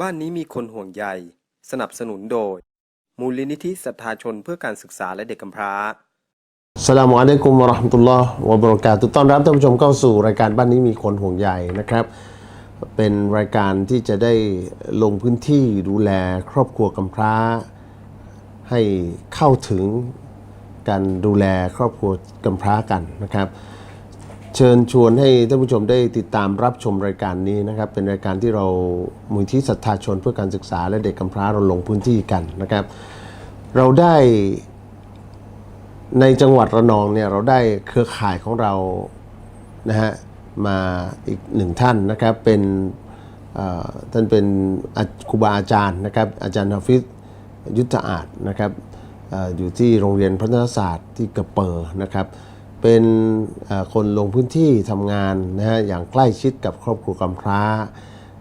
บ้านนี้มีคนห่วงใย สนับสนุนโดย มูลนิธิศรัทธาชนเพื่อการศึกษาและเด็กกำพร้าสลามุอะลัยกุมวะราะห์มตุลลอฮ์วะบรากาตุต้อนรับท่านผู้ชมเข้าสู่รายการบ้านนี้มีคนห่วงใยนะครับ เป็นรายการที่จะได้ลงพื้นที่ดูแลครอบครัวกำพร้า ให้เข้าถึงการดูแลครอบครัวกำพร้ากันนะครับ เชิญชวนให้ท่านผู้ชมได้ติดตามรับชมรายการนี้นะครับ เป็นรายการที่เรามูลที่ศรัทธาชนเพื่อการศึกษาและเด็กกำพร้าเราลงพื้นที่กันนะครับ เราได้ในจังหวัดระนองเนี่ยเราได้เครือข่ายของเรานะฮะมาอีกหนึ่งท่านนะครับเป็นท่านเป็นครูบาอาจารย์นะครับ อาจารย์ฮาฟิซยุทธอาจนะครับออยู่ที่โรงเรียนพัฒนศาสตร์ที่กระเปอร์นะครับ เป็นคนลงพื้นที่ทำงานนะฮะอย่างใกล้ชิดกับครอบครัวกำพร้า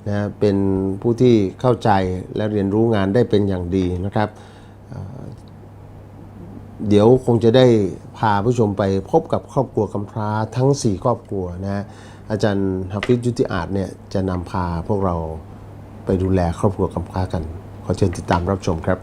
นะฮะเป็นผู้ที่เข้าใจและเรียนรู้งานได้เป็นอย่างดีนะครับเดี๋ยวคงจะได้พาผู้ชมไปพบกับครอบครัวกำพร้าทั้ง 4 ครอบครัวนะฮะอาจารย์ฮัฟฟิซยุติอาจเนี่ยจะนำพาพวกเราไปดูแลครอบครัวกำพร้ากัน ขอเชิญติดตามรับชมครับ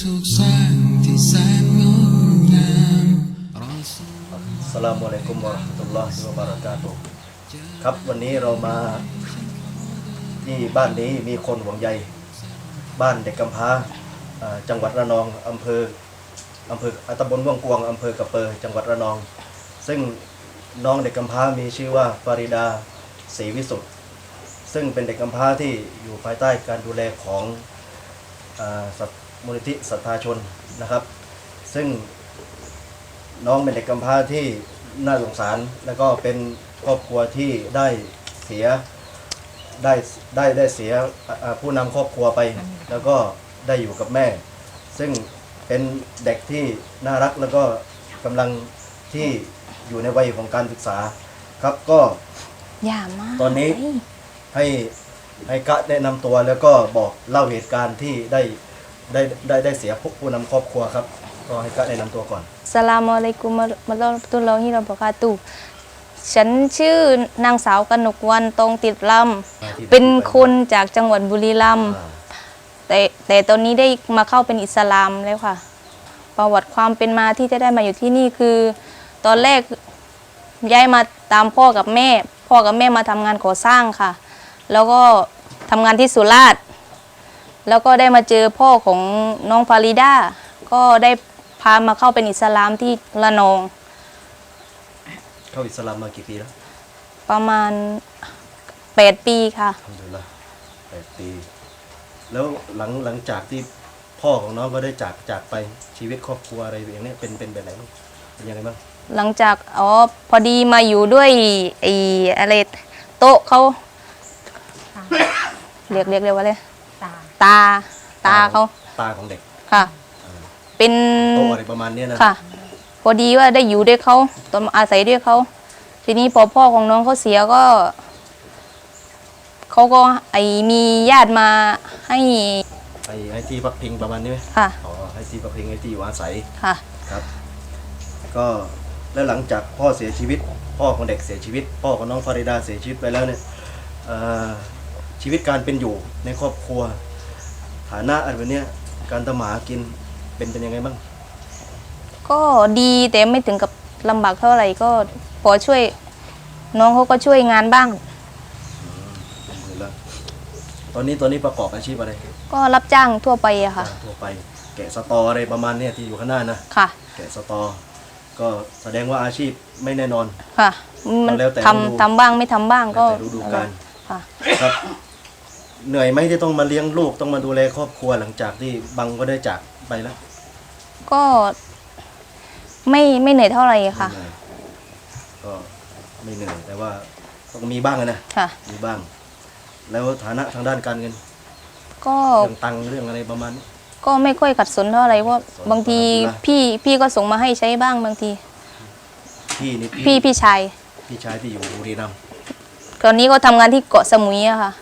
ถูกสร้างที่แสนงดงามรอซูอสลามุอะลัยกุมวะรหมะตุลลอฮิวะบะเรากาตุครับวันนี้เรามา ที่บ้านนี้มีคนหวงใย บ้านเด็กกำพร้าจังหวัดระนองอำเภออำเภออ่าตำบลว่างกวงอำเภอกระเปอจังหวัดระนอง ซึ่งน้องเด็กกำพร้ามีชื่อว่าฟาริดาศรีวิสุทธ์ซึ่งเป็นเด็กกำพร้าที่อยู่ภายใต้การดูแลของอสัต มูลนิธิศรัทธาชนนะครับ ซึ่งน้องเป็นเด็กกำพร้าที่น่าสงสาร แล้วก็เป็นครอบครัวที่ได้เสียได้ได้ได้เสียอ่าอ่าผู้นำครอบครัวไป แล้วก็ได้อยู่กับแม่ ซึ่งเป็นเด็กที่น่ารักแล้วก็กำลังที่อยู่ในวัยของการศึกษาครับก็อย่ามาตอนนี้เฮ้ยให้ให้กะแนะนำตัวแล้วก็บอกเล่าเหตุการณ์ที่ได้ ได้ได้ได้เสียผู้นำครอบครัวครับ ก็ให้กะแนะนำตัวก่อน สลามอะลัยกุมมะมะลอตุลลอฮิรอบะกาตุฮ์ฉันชื่อนางสาวกนกวันตรงติดลำเป็นคนจากจังหวัดบุรีรัมย์อ่าแต่แต่ตอนนี้ได้มาเข้าเป็นอิสลามแล้วค่ะ ประวัติความเป็นมาที่จะได้มาอยู่ที่นี่คือ ตอนแรกย้ายมาตามพ่อกับแม่ พ่อกับแม่มาทำงานก่อสร้างค่ะ แล้วก็ทำงานที่สุราษฎร์ แล้วก็ได้มาเจอพ่อของน้องฟาริดาก็ได้พามาเข้าเป็นอิสลามที่ละนอง เข้าอิสลามมากี่ปีแล้วประมาณ 8 ปีค่ะ ทำดูละแปดปี แล้วหลังหลังจากที่พ่อของน้องก็ได้จากจากไปชีวิตครอบครัวอะไรอย่างเนี้ยเป็นเป็นแบบไหนบ้างเป็นยังไงบ้างหลังจากอ๋อพอดีมาอยู่ด้วยไอ้อะไรโต๊ะเขาเรียกเรียกเรียกว่าอะไร ตาตาตาเขาตาของเด็กค่ะ เป็นโตอะไรประมาณเนี้ยนะค่ะ พอดีว่าได้อยู่ด้วยเขาตอนอาศัยด้วยเขาทีนี้พอพ่อของน้องเขาเสียก็เขาก็ไอมีญาติมาให้ไอ้ไอ้ที่พักพิงประมาณนี้ไหมค่ะ อ๋อไอ้ที่พักพิงไอ้ที่อยู่อาศัยค่ะ ครับ ก็แล้วหลังจากพ่อเสียชีวิต พ่อของเด็กเสียชีวิต พ่อของน้องฟาริดาเสียชีวิตไปแล้วเนี่ยเอ่อชีวิตการเป็นอยู่ในครอบครัว ฐานะอันแบบเนี้ยการทำมาหากินเป็นเป็นยังไงบ้าง ก็ดีแต่ไม่ถึงกับลำบากเท่าไหร่ก็พอช่วย น้องเขาก็ช่วยงานบ้างหรือละตอนนี้ตอนนี้ประกอบอาชีพอะไรก็รับจ้างทั่วไปอะค่ะ ทั่วไปแกะสตออะไรประมาณเนี้ยที่อยู่ข้างหน้านะค่ะ แกะสตอ ก็แสดงว่าอาชีพไม่แน่นอน ค่ะ มันแล้วแต่ฤดูทำทำบ้างไม่ทำบ้างก็แล้วแต่ฤดูกาลค่ะค่ะ ครับ เหนื่อยไหมที่ต้องมาเลี้ยงลูกต้องมาดูแลครอบครัวหลังจากที่บังก็ได้จากไปแล้วก็ไม่ไม่เหนื่อยเท่าไหร่ค่ะ เหนื่อยก็ไม่เหนื่อยแต่ว่าต้องมีบ้างอะนะค่ะ มีบ้าง แล้วฐานะทางด้านการเงินก็เรื่องตังค์เรื่องอะไรประมาณนี้ ก็ไม่ค่อยขัดสนเท่าไหร่เพราะบางทีนะพี่พี่ก็ส่งมาให้ใช้บ้างบางที พี่นี่พี่พี่ชายพี่ชายที่อยู่บุรีรัมย์ตอนนี้ก็ทำงานที่เกาะสมุยอะค่ะ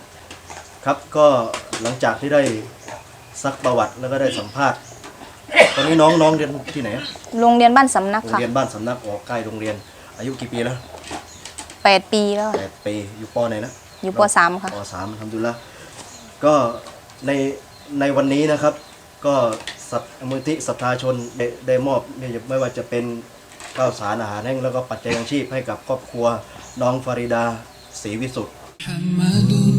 ครับก็หลังจากที่ได้ซักประวัติแล้วก็ได้สัมภาษณ์ ตอนนี้น้องน้องเรียนที่ไหนอะ โรงเรียนบ้านสำนัก โรง ค่ะ เรียนบ้านสำนักออกใกล้โรงเรียน อายุกี่ปีแล้ว แปดปีแล้ว แปดปีอยู่ปไหนนะ อยู่ปสามค่ะ ปสามทำดูแลวก็ในในวันนี้นะครับ ก็สัตมูลที่ศรัทธาชนได้ได้มอบไม่ไม่ว่าจะเป็นข้าวสารอาหารแห้งแล้วก็ปัจจัยยังชีพให้กับครอบครัวน้องฟาริดาศรีวิสุทธิ์ محمد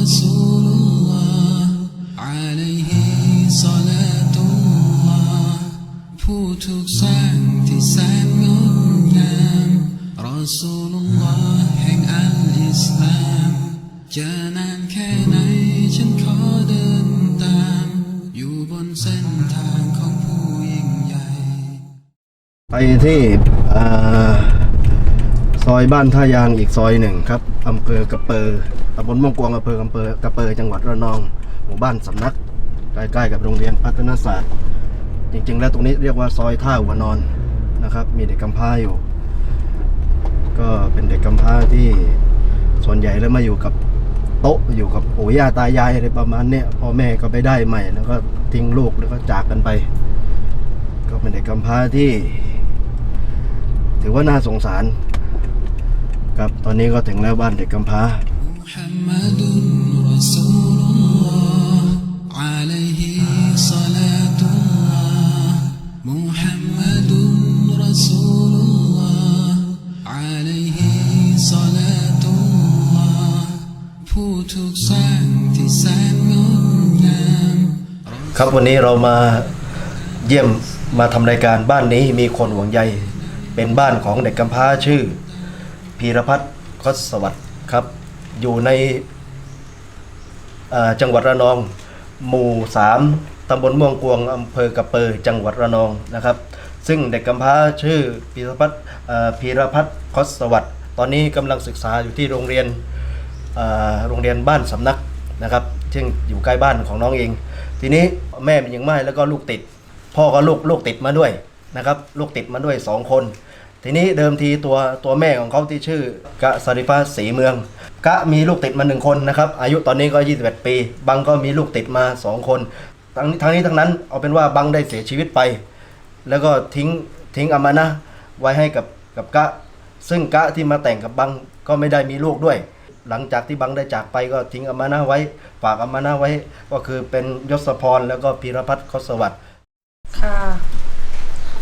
رسول الله عليه صلاة الله ผู้ถูกสร้างที่แสนงดงามรอซูลุลลอฮ์แห่งอัลอิสลามจะนานแค่ไหนฉันขอเดินตาม อยู่บนเส้นทางของผู้ยิ่งใหญ่ ไปที่อ่า ซอยบ้านท่ายางอีกซอยหนึ่งครับอำเภอกระเปอตำบลม่วงกวางอำเภอกระเปอกระเปอจังหวัดระนอง หมู่บ้านสำนัก ใกล้ๆกับโรงเรียนพัฒนศาสตร์ จริง ๆ แล้วตรงนี้เรียกว่าซอยท่าหัวนอนนะครับ มีเด็กกำพร้าอยู่ ก็เป็นเด็กกำพร้าที่ส่วนใหญ่แล้วมาอยู่กับโต๊ะอยู่กับปู่ย่าตายายอะไรประมาณเนี้ยพ่อแม่ก็ไปได้ใหม่ แล้วก็ทิ้งลูกแล้วก็จากกันไป ก็เป็นเด็กกำพร้าที่ ถือว่าน่าสงสาร ครับ ตอนนี้ก็ถึงแล้วบ้านเด็กกำพร้าครับวันนี้เรามาเยี่ยมมาทำรายการบ้านนี้มีคนหวงใย เป็นบ้านของเด็กกำพร้าชื่อ พีรพัฒน์คสวัสดิ์ครับ อยู่ในจังหวัดระนอง หมู่ 3ตำบลม่วงกวงอำเภอกระเปอจังหวัดระนองนะครับ ซึ่งเด็กกำพร้าชื่อพีรพัฒน์พีรพัฒน์คสวัสดิ์ตอนนี้กำลังศึกษาอยู่ที่โรงเรียนโรงเรียนบ้านสำนักนะครับซึ่งอยู่ใกล้บ้านของน้องเอง ทีนี้แม่เป็นยังไม่แล้วก็ลูกติด พ่อก็ลูกลูกติดมาด้วยนะครับลูกติดมาด้วยสองคน ทีนี้เดิมทีตัวตัวแม่ของเขาที่ชื่อกะสริฟ้าสีเมือง กะมีลูกติดมาหนึ่งคนนะครับ อายุตอนนี้ก็ 21 ปี บังก็มีลูกติดมาสองคน ทั้งทั้งนี้ทั้งนั้นเอาเป็นว่าบังได้เสียชีวิตไป แล้วก็ทิ้งทิ้งอามานะไว้ให้กับกับกะ ซึ่งกะที่มาแต่งกับบังก็ไม่ได้มีลูกด้วย หลังจากที่บังได้จากไปก็ทิ้งอามานะไว้ ฝากอามานะไว้ ก็คือเป็นยศพรแล้วก็พีรพัฒน์คศวัสดิ์ค่ะ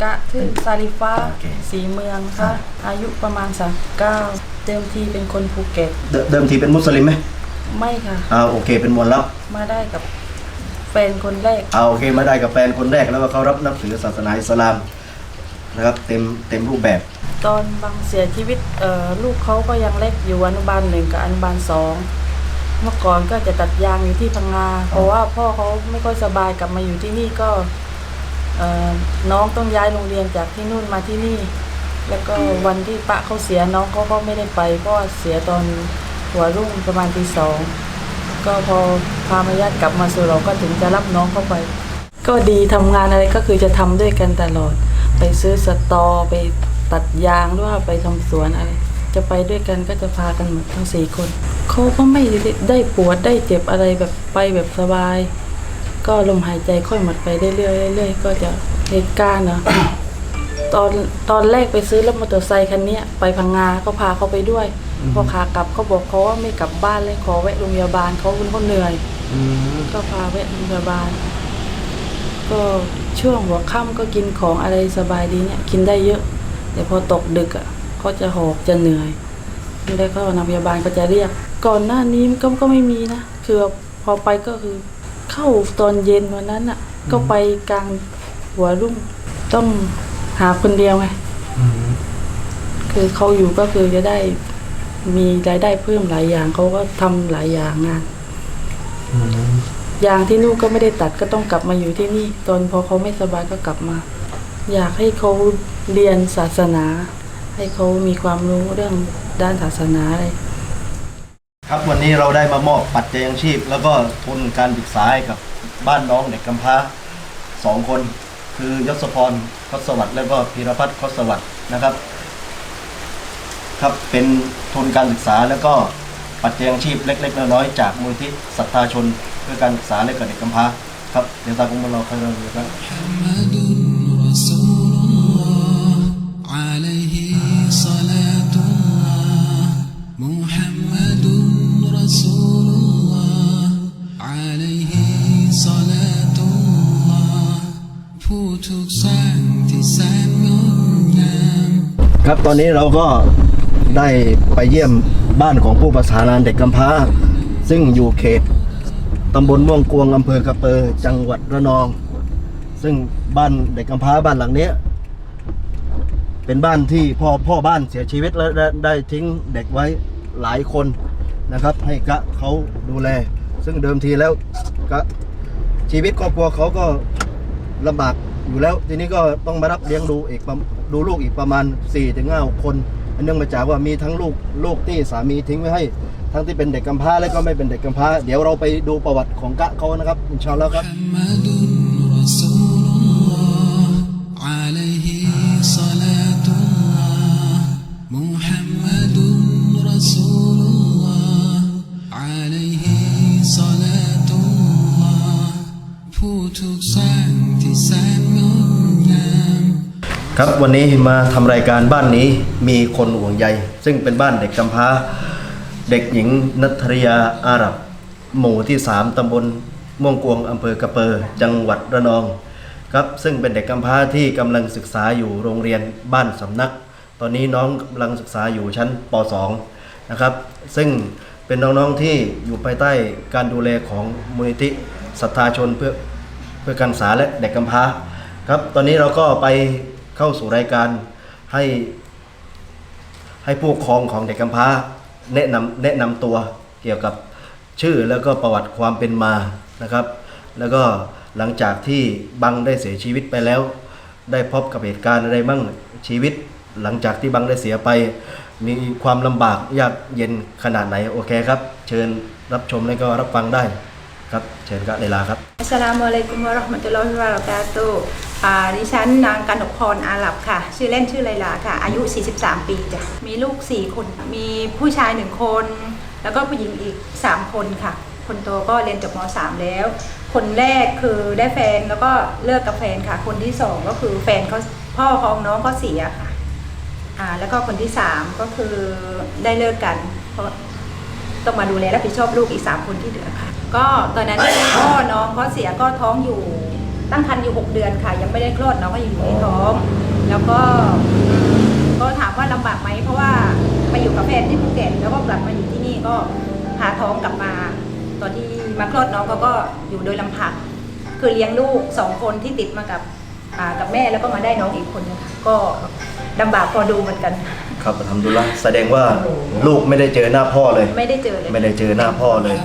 กะชื่อซาลิฟ้าโอเค สีเมืองค่ะอายุประมาณสามเก้าเดิมทีเป็นคนภูเก็ตเดิเดิมทีเป็นมุสลิมไหมไม่ค่ะ อ่าโอเค เป็นมวลลับมาได้กับแฟนคนแรก อ่าโอเค มาได้กับแฟนคนแรกแล้วก็เขารับนับถือศาสนาอิสลามนะครับเต็มเต็มรูปแบบ ตอนบางเสียชีวิตเอ่อลูกเขาก็ยังเล็กอยู่อนุบาลหนึ่งกับอนุบาลสองเมื่อก่อนก็จะตัดยางอยู่ที่พังงาเพราะว่าพ่อเขาไม่ค่อยสบายกลับมาอยู่ที่นี่ก็เอ่อ น้องต้องย้ายโรงเรียนจากที่นู่นมาที่นี่ แล้วก็วันที่ปะเขาเสียน้องเขาก็ไม่ได้ไปเพราะว่าเสียตอนหัวรุ่งประมาณตีสองก็พอพามาญาติกลับมาสู่เราก็ถึงจะรับน้องเข้าไป ก็ดีทำงานอะไรก็คือจะทำด้วยกันตลอด ไปซื้อสตอไปตัดยางหรือว่าไปทำสวนอะไรจะไปด้วยกันก็จะพากันหมดทั้งสี่คนเขาก็ไม่ได้ปวดได้เจ็บอะไรแบบไปแบบสบาย ก็ลมหายใจค่อยหมดไปเรื่อยๆเรื่อยๆก็จะเหตุการณ์เนาะตอนตอนแรกไปซื้อรถมอเตอร์ไซคันเนี้ยไปพังงาก็พาเขาไปด้วยพอขากลับเขาบอกเขาว่าไม่กลับบ้านเลยขอแวะโรงพยาบาลเขาคุณเขาเหนื่อยก็พาแวะโรงพยาบาล ก็ช่วงหัวค่ำก็กินของอะไรสบายดีเนี่ย กินได้เยอะ แต่พอตกดึกอะเขาจะหอบจะเหนื่อยแล้วก็นางพยาบาลก็จะเรียก ก่อนหน้านี้ก็ก็ไม่มีนะคือพอไปก็คือ เข้าตอนเย็นวันนั้นอะ ก็ไปกลางหัวรุ่งต้องหาคนเดียวไงคือเขาอยู่ก็คือจะได้มีรายได้เพิ่มหลายอย่างเขาก็ทำหลายอย่างงานอย่างที่นู่นก็ไม่ได้ตัดก็ต้องกลับมาอยู่ที่นี่ ตอนพอเขาไม่สบายก็กลับมา อยากให้เขาเรียนศาสนา ให้เขามีความรู้เรื่องด้านศาสนาอะไร ครับวันนี้เราได้มามอบปัจจัยยังชีพ แล้วก็ทุนการศึกษาให้กับบ้านน้องเด็กกำพร้าสองคน คือยศพรคศวัสดิ์แล้วก็พีรพัฒน์คศวัสดิ์นะครับ ครับเป็นทุนการศึกษาแล้วก็ปัจจัยยังชีพเล็ก ๆ น้อยๆจากมูลที่ศรัทธาชน เพื่อการศึกษาและก็เด็กกำพร้าครับเดี๋ยวตากุมาเราคอยเราดูครับ ถูกสร้างที่แสนงดงามครับตอนนี้เราก็ได้ไปเยี่ยมบ้านของผู้ประสานานเด็กกำพร้า ซึ่งอยู่เขตตำบลม่วงกวงอำเภอกระเปอจังหวัดระนอง ซึ่งบ้านเด็กกำพร้าบ้านหลังเนี้ย เป็นบ้านที่พ่อพ่อบ้านเสียชีวิตแล้วได้ได้ทิ้งเด็กไว้หลายคนนะครับ ให้กะเขาดูแล ซึ่งเดิมทีแล้วกะชีวิตครอบครัวเขาก็ลำบาก อยู่แล้ว ทีนี้ก็ต้องมารับเลี้ยงดูอีกประดูลูกอีกประมาณ4ี่ถึงห้าคนอันเนื่องมาจากว่ามีทั้งลูกลูกที่สามีทิ้งไว้ให้ ทั้งที่เป็นเด็กกำพร้าและก็ไม่เป็นเด็กกำพร้า เดี๋ยวเราไปดูประวัติของกะเขานะครับอินชาอัลลอฮ์ครับ ครับวันนี้มาทำรายการบ้านนี้มีคนห่วงใย ซึ่งเป็นบ้านเด็กกำพร้า เด็กหญิงนัทริยาอาหรับ หมู่ที่ 3ตำบลม่วงกวงอำเภอกระเปอจังหวัดระนองครับซึ่งเป็นเด็กกำพร้าที่กำลังศึกษาอยู่โรงเรียนบ้านสำนัก ตอนนี้น้องกำลังศึกษาอยู่ชั้นป .2 นะครับ ซึ่งเป็นน้องๆที่อยู่ภายใต้การดูแลของมูลนิธิศรัทธาชนเพื่อเพื่อการศึกษาและเด็กกำพร้าครับ ตอนนี้เราก็ไป เข้าสู่รายการให้ให้ผู้ปกครองของเด็กกำพร้าแนะนำแนะนำตัวเกี่ยวกับชื่อแล้วก็ประวัติความเป็นมานะครับ แล้วก็หลังจากที่บังได้เสียชีวิตไปแล้ว ได้พบกับเหตุการณ์อะไรบ้างชีวิต หลังจากที่บังได้เสียไป มีความลำบากยากเย็นขนาดไหนโอเคครับ เชิญรับชมและก็รับฟังได้ ครับเชิญครับเลลาครับอัสลามุอะลัยกุมวะเราะห์มะตุลลอฮิวะบะเราะกาตุอ่าดิฉันนางกนกพรอาหลับค่ะ ชื่อเล่นชื่อไลลาค่ะ อายุ 43 ปีจ้ะมีลูก 4 คน มีผู้ชาย 1 คน แล้วก็ผู้หญิงอีก 3 คนค่ะ คนโตก็เรียนจบม .3 แล้ว คนแรกคือได้แฟนแล้วก็เลิกกับแฟนค่ะ คนที่สองก็คือแฟนเขาพ่อของน้องก็เสียค่ะอ่าแล้วก็คนที่สามก็คือได้เลิกกัน เพราะต้องมาดูแลรับผิดชอบลูกอีก 3 คนที่เหลือค่ะ ก็ตอนนั้นพ่อน้องเขาเสียก็ท้องอยู่ ตั้งครรภ์อยู่ 6 เดือนค่ะ ยังไม่ได้คลอดน้องก็ยังอยู่ในท้อง แล้วก็ก็ถามว่าลำบากไหมเพราะว่าไปอยู่กับแฟนที่ภูเก็ตแล้วก็กลับมาอยู่ที่นี่ก็หาท้องกลับมา ตอนที่มาคลอดน้องเขาก็อยู่โดยลำพังคือเลี้ยงลูกสองคนที่ติดมากับอ่ากับแม่แล้วก็มาได้น้องอีกคนนึงค่ะก็ลำบากพอดูเหมือนกัน ครับทำดุลละแสดงว่าลูกไม่ได้เจอหน้าพ่อเลย ไม่ได้เจอเลย ไม่ได้เจอหน้าพ่อเลย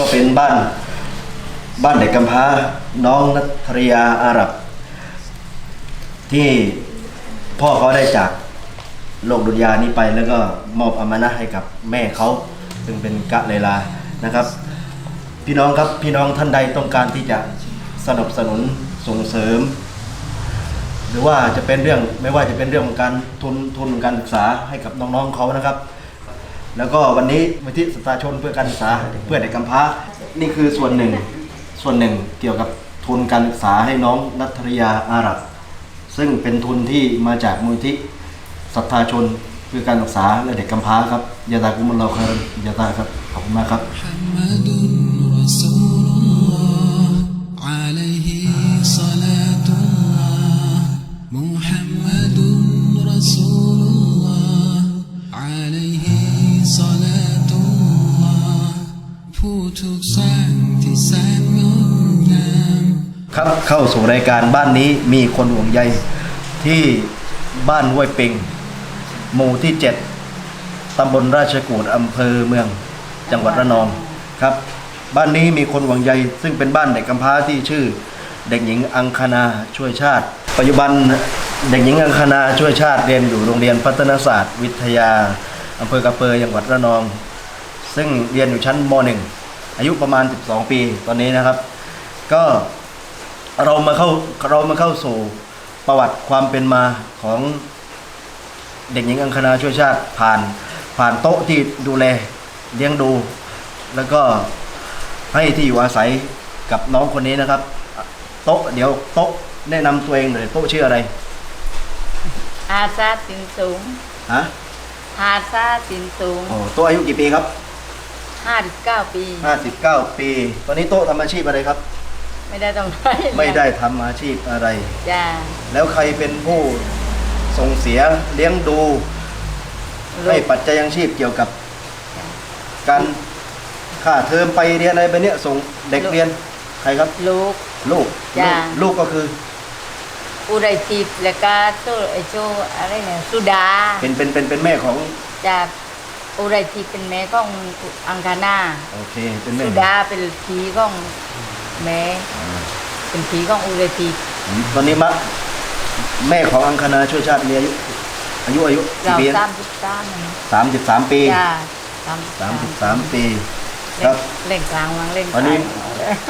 ก็เป็นบ้านบ้านเด็กกำพร้าน้องนัทริยาอาหรับ ที่พ่อเขาได้จากโลกดุนยานี้ไปแล้วก็มอบอามานะให้กับแม่เขาซึ่งเป็นกะเลลานะครับ พี่น้องครับพี่น้องท่านใดต้องการที่จะสนับสนุนส่งเสริม หรือว่าจะเป็นเรื่องไม่ว่าจะเป็นเรื่องของการทุนทุนการศึกษาให้กับน้องๆเขานะครับ แล้วก็วันนี้มูลที่สตาชนเพื่อการศึกษาเพื่อเด็กกำพร้า นี่คือส่วนหนึ่งส่วนหนึ่งเกี่ยวกับทุนการศึกษาให้น้องนัทริยาอารับ ซึ่งเป็นทุนที่มาจากมูลที่ศรัทธาชนเพื่อการศึกษาและเด็กกำพร้าครับยาตากุมุลเราครับยาตาครับขอบคุณมากครับ ครับเข้าสู่รายการบ้านนี้มีคนห่วงใยที่บ้านห้วยปิงหมู่ที่ 7ตำบลราชกูดอำเภอเมืองจังหวัดระนองครับ บ้านนี้มีคนห่วงใยซึ่งเป็นบ้านเด็กกำพร้าที่ชื่อ เด็กหญิงอังคณาช่วยชาติ ปัจจุบันเด็กหญิงอังคณาช่วยชาติเรียนอยู่โรงเรียนพัฒนาศาสตร์ วิทยาอำเภอกระเปยจังหวัดระนอง ซึ่งเรียนอยู่ชั้นม .1 อายุประมาณ 12 ปีตอนนี้นะครับ ก็ เรามาเข้าเรามาเข้าสู่ประวัติความเป็นมาของเด็กหญิงอังคณาช่วยชาติผ่าน ผ่านโต๊ะที่ดูแลเลี้ยงดู แล้วก็ให้ที่อยู่อาศัยกับน้องคนนี้นะครับ โต๊ะเดี๋ยวโต๊ะแนะนำตัวเองหน่อยโต๊ะชื่ออะไรอาซาสินสูง ฮะฮาซาสินสูง โอ้โต๊ะอายุกี่ปีครับ59 ปี 59 ปี ตอนนี้โต๊ะทำอาชีพอะไรครับ ไม่ได้ต้องได้ไม่ได้ทำอาชีพอะไร จ้าแล้วใครเป็นผู้ส่งเสียเลี้ยงดู ให้ปัจจัยยังชีพเกี่ยวกับ การค่าเทอมไปเรียนอะไรไปเนี้ยส่งเด็กเรียนใครครับ ลูก ลูกจ้ะ ลูกลูกก็คืออุไรทิพย์และก็โซไอโจอะไรเนี่ยสุดาเป็นเป็นเป็นเป็นแม่ของจากอุไรทิพย์เป็นแม่ของอังคณาโอเคเป็นแม่สุดาเป็นผีของ แม่เป็นผีของอุไรทิพย์อืมตอนนี้มะแม่ของอังคณาช่วยชาติมีอายุอายุอายุกี่เราปีสามสิบสามนะสามสิบสามปีจ้าสามสามสิบสามปี ครับเล่นกลางวังเล่นตอนนี้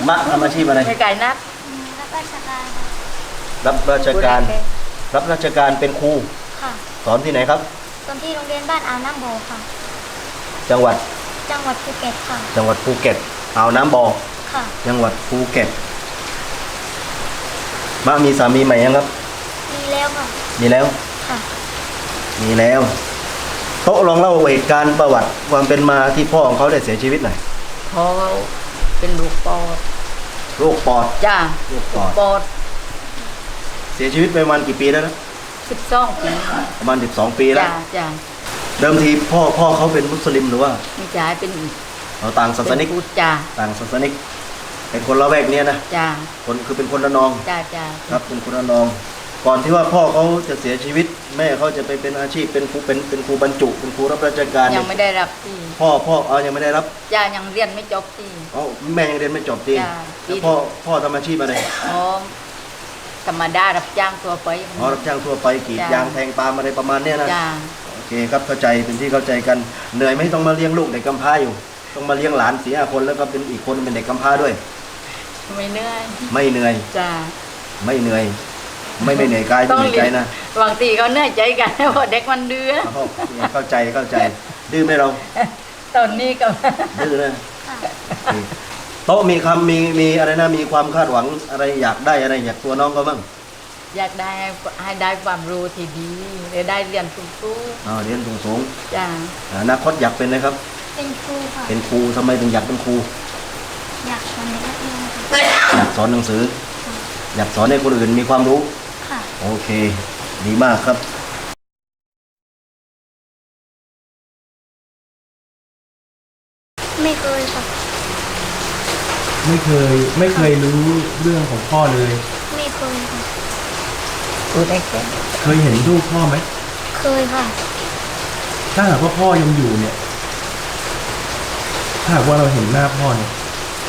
มะทำอาชีพอะไรไม่ไก่นักรับราชการรับราชการอุไรเทพรับราชการเป็นครูค่ะสอนที่ไหนครับตอนที่โรงเรียนบ้านอ่าวน้ำโบค่ะ จังหวัด จังหวัดภูเก็ตค่ะ จังหวัดภูเก็ตอ่าวน้ำบ่อ ค่ะ จังหวัดภูเก็ตมามีสามีใหม่ยังครับ มีแล้วค่ะ มีแล้ว ค่ะ มีแล้ว โต๊ะลองเล่าเหตุการณ์ประวัติความเป็นมาที่พ่อของเขาได้เสียชีวิตหน่อยพอเขาเป็นลูกปอดโรคปอดจ้าลูกปอดปอดเสียชีวิตไปประมาณกี่ปีแล้วนะสิบสองปีประมาณ12ปีแล้ว จ้าจ้าเดิมทีพ่อพ่อเขาเป็นมุสลิมหรือว่าไม่จ่ายเป็นเราต่างศาสนิกเป็นพุทธจ้าต่างศาสนิก เป็นคนละแวกเนี้ยนะจ้าคนคือเป็นคนระนองจ้าจ้าครับเป็นคนระนอง ก่อนที่ว่าพ่อเขาจะเสียชีวิต แม่เขาจะไปเป็นอาชีพเป็นครูเป็นเป็นครูบรรจุ เป็นครูรับราชการยังไม่ได้รับที่พ่อพ่อเอายังไม่ได้รับจ้ายังเรียนไม่จบที่อ๋อแม่ยังเรียนไม่จบดีจ้ะแล้วพ่อพ่อทำอาชีพอะไรอ๋อธรรมดารับจ้างตัวไปอ๋อรับจ้างทั่วไปกรีดจ้ะยางแทงปาล์มอะไรประมาณเนี้ยนะจ้าโอเคครับเข้าใจเป็นที่เข้าใจกันเหนื่อยไหม่ต้องมาเลี้ยงลูกเด็กกำพร้าอยู่ ต้องมาเลี้ยงหลานสี่ห้าคนแล้วก็เป็นอีกคนเป็นเด็กกำพร้าด้วย ไม่เหนื่อยไม่เหนื่อย จ้าไม่เหนื่อย ไม่ไม่เหนื่อยกายไม่เหนื่อยใจนะบางทีเขาเหนื่อยใจกันเพราะเด็กมันเดืออ๋อเข้าใจเข้าใจ ดื้อไหมเรา ตอนนี้ก็ดื้อนะโอเคโต๊ะมีคำมีมีอะไรนะมีความคาดหวังอะไรอยากได้อะไรอยากตัวน้องเขาบ้างอยากได้ให้ได้ความรู้ที่ดีและได้เรียนสูงอ๋อเรียนสูงสูงๆจ้าๆอนาคตอยากเป็นนะครับ เป็นครูค่ะเป็นครูทำไมถึงอยากเป็นครู อยากสอนเด็กนักเรียนค่ะ อยากสอนหนังสือ อยากสอนให้คนอื่นมีความรู้ ค่ะ โอเค ดีมากครับไม่เคยค่ะ ไม่เคยไม่เคยรู้เรื่องของพ่อเลย ไม่เคยค่ะพูดได้แค่เคยเห็นรูปพ่อไหมเคยค่ะ ถ้าหากว่าพ่อยังอยู่เนี่ย ถ้าหากว่าเราเห็นหน้าพ่อเนี่ย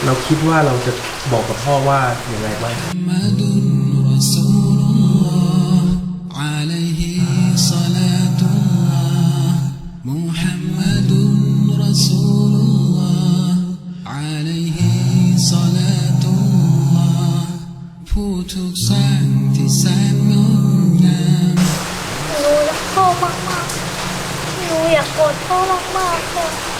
เราคิดว่าเราจะ บอกกับพ่อว่าอย่างไรบ้างผู้จักพ่อมากๆหนูอยากกอดพ่อมากๆค่ะ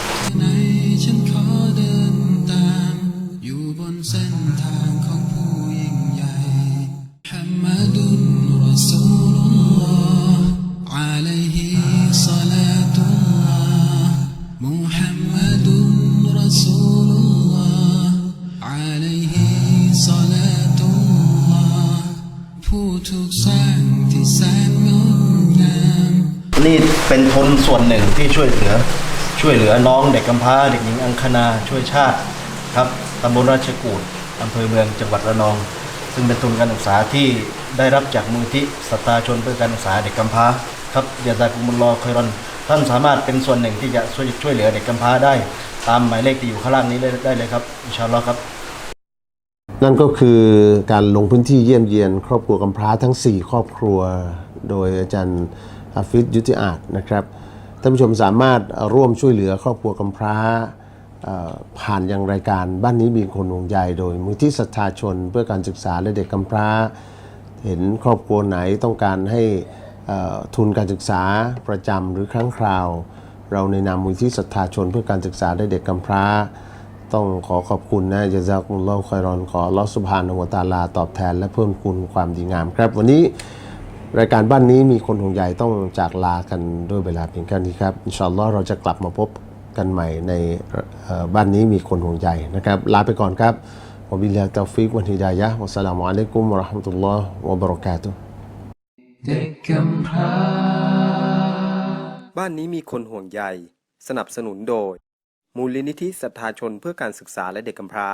นี่เป็นทุนส่วนหนึ่งที่ช่วยเหลือ ช่วยเหลือน้องเด็กกำพร้าเด็กหญิงอังคณาช่วยชาติครับตำบลราชกูดอำเภอเมืองจังหวัดระนอง ซึ่งเป็นทุนการศึกษาที่ได้รับจากมูลที่สตาชนเพื่อการศึกษาเด็กกำพร้าครับเดียซากุมุลลอคอยรอนท่านสามารถเป็นส่วนหนึ่งที่จะช่วยช่วยเหลือเด็กกำพร้าได้ ตามหมายเลขที่อยู่ข้างล่างนี้ได้ได้เลยครับอินชาอัลลอฮ์ครับ นั่นก็คือการลงพื้นที่เยี่ยมเยียน ครอบครัวกำพร้าทั้ง 4 ครอบครัว โดยอาจารย์ ฮาฟิซยุติอาจนะครับท่านผู้ชมสามารถร่วมช่วยเหลือครอบครัวกำพร้าผ่านยังรายการบ้านนี้มีคนหวงใยโดยมูลที่ศรัทธาชนเพื่อการศึกษาและเด็กกำพร้า เห็นครอบครัวไหนต้องการให้ทุนการศึกษาประจำหรือครั้งคราว เราในนามมูลที่ศรัทธาชนเพื่อการศึกษาและเด็กกำพร้า ต้องขอขอบคุณนะจะซักมุลลอฮ์คอยรอนขออัลอสุบฮานะฮูวตาลาตอบแทน และเพิ่มคุณความดีงามครับ วันนี้ รายการบ้านนี้มีคนห่วงใยต้องจากลากันด้วยเวลาเพียงแค่นี้ครับอินชาอัลลอฮ์เราจะกลับมาพบกันใหม่ในบ้านนี้มีคนห่วงใยนะครับ ลาไปก่อนครับวบิลลาตอฟิกวันฮิดายะวัสสลามุอะลัยกุมวะราะห์มะตุลลอฮ์วะบะเราะกาตุเด็กกำพร้าบ้านนี้มีคนห่วงใยสนับสนุนโดย มูลนิธิศรัทธาชนเพื่อการศึกษาและเด็กกำพร้า